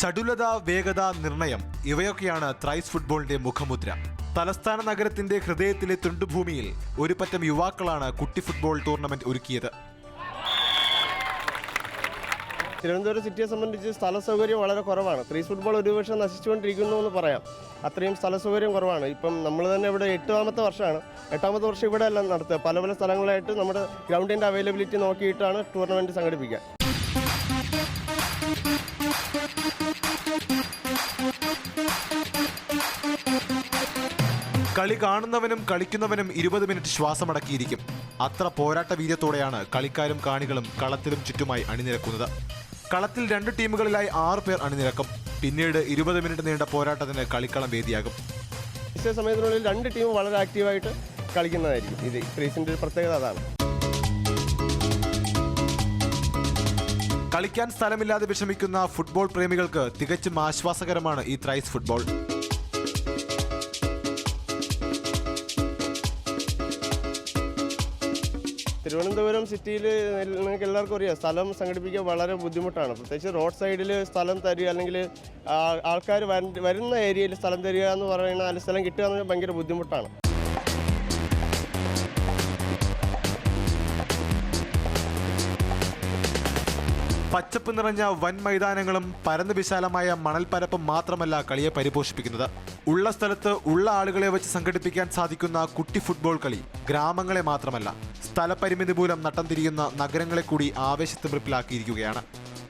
ചടുലത വേഗത നിർണയം ഇവയൊക്കെയാണ് ത്രൈസ് ഫുട്ബോളിന്റെ മുഖമുദ്ര. തലസ്ഥാന നഗരത്തിന്റെ ഹൃദയത്തിലെ തുണ്ടുഭൂമിയിൽ ഒരു പറ്റം യുവാക്കളാണ് കുട്ടി ഫുട്ബോൾ ടൂർണമെന്റ് ഒരുക്കിയത്. തിരുവനന്തപുരം സിറ്റിയെ സംബന്ധിച്ച് സ്ഥല സൗകര്യം വളരെ കുറവാണ്. ത്രീസ് ഫുട്ബോൾ ഒരുപക്ഷെ നശിച്ചുകൊണ്ടിരിക്കുന്നു എന്ന് പറയാം. അത്രയും സ്ഥല സൗകര്യം കുറവാണ്. ഇപ്പം നമ്മൾ തന്നെ ഇവിടെ എട്ടാമത്തെ വർഷമാണ്. എട്ടാമത്തെ വർഷം ഇവിടെ എല്ലാം നടത്തുക. പല പല സ്ഥലങ്ങളായിട്ട് നമ്മുടെ ഗ്രൗണ്ടിന്റെ അവൈലബിലിറ്റി നോക്കിയിട്ടാണ് ടൂർണമെന്റ് സംഘടിപ്പിക്കുക. കളി കാണുന്നവനും കളിക്കുന്നവനും ഇരുപത് മിനിറ്റ് ശ്വാസമടക്കിയിരിക്കും. അത്ര പോരാട്ട വീര്യത്തോടെയാണ് കളിക്കാരും കാണികളും കളത്തിലും ചുറ്റുമായി അണിനിരക്കുന്നത്. കളത്തിൽ രണ്ട് ടീമുകളിലായി ആറ് പേർ അണിനിരക്കും. പിന്നീട് ഇരുപത് മിനിറ്റ് നീണ്ട പോരാട്ടത്തിന് കളിക്കളം വേദിയാകും. നിശ്ചയ സമയത്തിനുള്ളിൽ രണ്ട് ടീമും വളരെ ആക്റ്റീവായിട്ട് കളിക്കുന്നതായിരിക്കും. ഇത് ത്രീസിന്റെ ഒരു പ്രത്യേകത അതാണ്. കളിക്കാൻ സ്ഥലമില്ലാതെ വിഷമിക്കുന്ന ഫുട്ബോൾ പ്രേമികൾക്ക് തികച്ചും ആശ്വാസകരമാണ് ഈ ത്രൈസ് ഫുട്ബോൾ. തിരുവനന്തപുരം സിറ്റിയിൽ നിങ്ങൾക്ക് എല്ലാവർക്കും അറിയാം സ്ഥലം സംഘടിപ്പിക്കാൻ വളരെ ബുദ്ധിമുട്ടാണ്. പ്രത്യേകിച്ച് റോഡ് സൈഡിൽ സ്ഥലം തരിക അല്ലെങ്കിൽ ആൾക്കാർ വരുന്ന ഏരിയയിൽ സ്ഥലം തരിക എന്ന് പറയുന്ന സ്ഥലം കിട്ടുക എന്ന് ഭയങ്കര ബുദ്ധിമുട്ടാണ്. പച്ചപ്പ് നിറഞ്ഞ വൻ മൈതാനങ്ങളും പരന്നു വിശാലമായ മണൽപ്പരപ്പും മാത്രമല്ല കളിയെ പരിപോഷിപ്പിക്കുന്നത്. ഉള്ള സ്ഥലത്ത് ഉള്ള ആളുകളെ വെച്ച് സംഘടിപ്പിക്കാൻ സാധിക്കുന്ന കുട്ടി ഫുട്ബോൾ കളി ഗ്രാമങ്ങളെ മാത്രമല്ല സ്ഥലപരിമിതി മൂലം നട്ടം തിരിയുന്ന നഗരങ്ങളെ കൂടി ആവേശത്തിമിപ്പിലാക്കിയിരിക്കുകയാണ്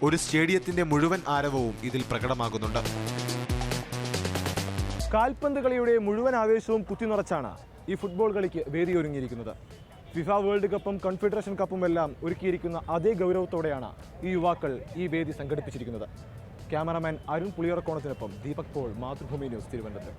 ഒരു സ്റ്റേഡിയത്തിന്റെ മുഴുവൻ ആരവവും ഇതിൽ പ്രകടമാകുന്നുണ്ട്. കാൽപന്ത് കളിയുടെ മുഴുവൻ ആവേശവും കുത്തിനിറച്ചാണ് ഈ ഫുട്ബോൾ കളിക്ക് വേദിയൊരുങ്ങിയിരിക്കുന്നത്. ഫിഫ വേൾഡ് കപ്പും കൺഫെഡറേഷൻ കപ്പും എല്ലാം ഒരുക്കിയിരിക്കുന്ന അതേ ഗൗരവത്തോടെയാണ് ഈ യുവാക്കൾ ഈ വേദി സംഘടിപ്പിച്ചിരിക്കുന്നത്. ക്യാമറാമാൻ അരുൺ പുളിയറക്കോണത്തിനൊപ്പം ദീപക് പോൾ മാതൃഭൂമി ന്യൂസ് തിരുവനന്തപുരം.